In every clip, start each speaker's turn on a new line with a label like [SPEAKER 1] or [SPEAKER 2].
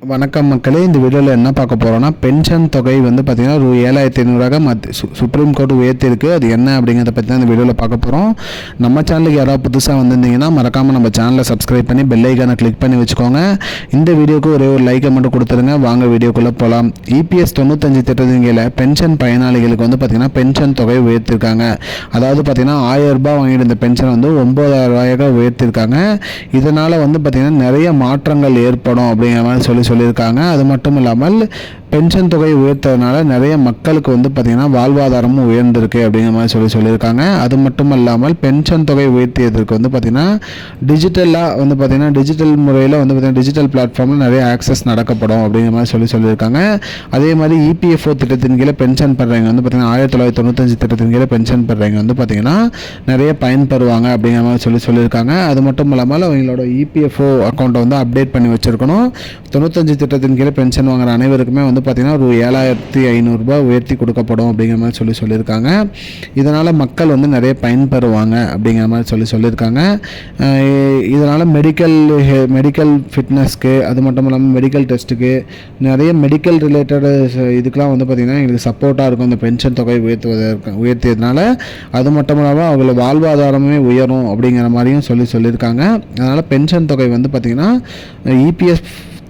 [SPEAKER 1] வணக்கம் மக்களே இந்த வீடியோவில் என்ன பார்க்க போகிறோம்னா பென்ஷன் தொகை வந்து பார்த்திங்கன்னா ஒரு ஏழாயிரத்தி ஐநூறுரூவா மத் சு சுப்ரீம் கோர்ட் உயர்த்திருக்கு அது என்ன அப்படிங்கிறத பற்றி தான் இந்த வீடியோவில் பார்க்க போகிறோம் நம்ம சேனலுக்கு யாராவது புதுசாக வந்திருந்தீங்கன்னா மறக்காமல் நம்ம சேனலை சப்ஸ்கிரைப் பண்ணி பெல் ஐக்கானை கிளிக் பண்ணி வச்சுக்கோங்க. இந்த வீடியோக்கு ஒரே ஒரு லைக்கை மட்டும் கொடுத்துருங்க. வாங்க வீடியோக்குள்ளே போகலாம் இபிஎஸ் தொண்ணூத்தஞ்சு திட்டத்தின் கீழே பென்ஷன் பயனாளிகளுக்கு வந்து பார்த்திங்கன்னா பென்ஷன் தொகை உயர்த்திருக்காங்க. அதாவது பார்த்திங்கன்னா ஆயிரம் ரூபாய் வாங்கிட்டு இருந்த பென்ஷன் வந்து ஒம்பதாயிரம் ரூபாயாக உயர்த்திருக்காங்க. இதனால் வந்து பார்த்திங்கன்னா நிறைய மாற்றங்கள் ஏற்படும் அப்படிங்கிற மாதிரி சொல்லி சொல்லியிருக்காங்க. அது மட்டும் இல்லாமல் பென்ஷன் தொகை உயர்த்ததுனால நிறைய மக்களுக்கு வந்து பார்த்திங்கன்னா வாழ்வாதாரமும் உயர்ந்திருக்கு அப்படிங்கிற மாதிரி சொல்லி சொல்லியிருக்காங்க. அது மட்டும் இல்லாமல் பென்ஷன் தொகை உயர்த்தியதற்கு வந்து பார்த்திங்கன்னா டிஜிட்டலாக வந்து பார்த்திங்கன்னா டிஜிட்டல் முறையில் வந்து பார்த்திங்கன்னா டிஜிட்டல் பிளாட்ஃபார்மில் நிறைய ஆக்சஸ் நடக்கப்படும் அப்படிங்கிற மாதிரி சொல்லி சொல்லியிருக்காங்க. அதே மாதிரி இபிஎஃப்ஓ திட்டத்தின் கீழே பென்ஷன் பெறுறவங்க வந்து பார்த்திங்கன்னா ஆயிரத்தி தொள்ளாயிரத்தி தொண்ணூத்தஞ்சு திட்டத்தின் கீழே பென்ஷன் பெறுறவங்க வந்து பார்த்திங்கன்னா நிறைய பயன்பெறுவாங்க அப்படிங்கிற மாதிரி சொல்லி சொல்லியிருக்காங்க. அது மட்டும் இல்லாமல் அவங்களோட இபிஎஃப்ஓ அக்கௌண்ட்டை வந்து அப்டேட் பண்ணி வச்சுருக்கணும். தொண்ணூத்தஞ்சு திட்டத்தின் கீழே பென்ஷன் வாங்குற அனைவருக்குமே வந்து வந்து பார்த்திங்கன்னா ஒரு ஏழாயிரத்தி ஐநூறுரூபா உயர்த்தி கொடுக்கப்படும் அப்படிங்கிற மாதிரி சொல்லி சொல்லியிருக்காங்க. இதனால் மக்கள் வந்து நிறைய பயன்பெறுவாங்க அப்படிங்கிற மாதிரி சொல்லி சொல்லியிருக்காங்க. இதனால் மெடிக்கல் மெடிக்கல் ஃபிட்னஸ்க்கு அது மட்டும் இல்லாமல் மெடிக்கல் டெஸ்ட்டுக்கு நிறைய மெடிக்கல் ரிலேட்டடு இதுக்கெலாம் வந்து பார்த்திங்கன்னா எங்களுக்கு சப்போர்ட்டாக இருக்கும். இந்த பென்ஷன் தொகை உயர்த்துவதற்கு உயர்த்தியதுனால அது மட்டும் இல்லாமல் அவங்கள வாழ்வாதாரமே உயரும் அப்படிங்கிற மாதிரியும் சொல்லி சொல்லியிருக்காங்க. அதனால் பென்ஷன் தொகை வந்து பார்த்திங்கன்னா இபிஎஃப்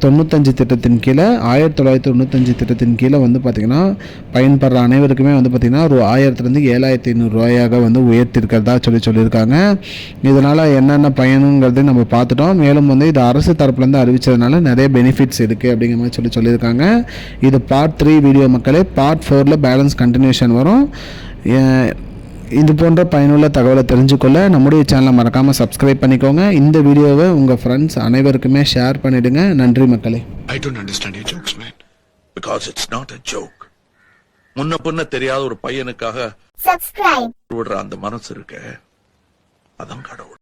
[SPEAKER 1] தொண்ணூத்தஞ்சு திட்டத்தின் கீழே ஆயிரத்தி தொள்ளாயிரத்தி தொண்ணூத்தஞ்சு திட்டத்தின் கீழே வந்து பார்த்திங்கன்னா பயன்படுற அனைவருக்குமே வந்து பார்த்திங்கன்னா ஒரு ஆயிரத்துலேருந்து ஏழாயிரத்தி ஐநூறுரூவாயாக வந்து உயர்த்திருக்கிறதா சொல்லி சொல்லியிருக்காங்க. இதனால் என்னென்ன பயனுங்கிறது நம்ம பார்த்துட்டோம். மேலும் வந்து இது அரசு தரப்புலேருந்து அறிவிச்சதுனால நிறைய பெனிஃபிட்ஸ் இருக்குது அப்படிங்கிற மாதிரி சொல்லி சொல்லியிருக்காங்க. இது பார்ட் த்ரீ வீடியோ மக்களே பார்ட் ஃபோரில் பேலன்ஸ் கண்டினியூஷன் வரும். இது போன்ற பயனுள்ள தகவலை தெரிஞ்சுக்கொள்ள நம்முடைய சேனலை மறக்காமல் சப்ஸ்கிரைப் பண்ணிக்கோங்க. இந்த வீடியோவை உங்கள் ஃப்ரெண்ட்ஸ் அனைவருக்குமே ஷேர் பண்ணிடுங்க. நன்றி மக்களே.
[SPEAKER 2] I don't understand your jokes, man. Because it's not a joke. முன்ன பின்ன தெரியாத ஒரு பையனுக்காக விடுற அந்த மனசு இருக்க. அதான் கடவுள்.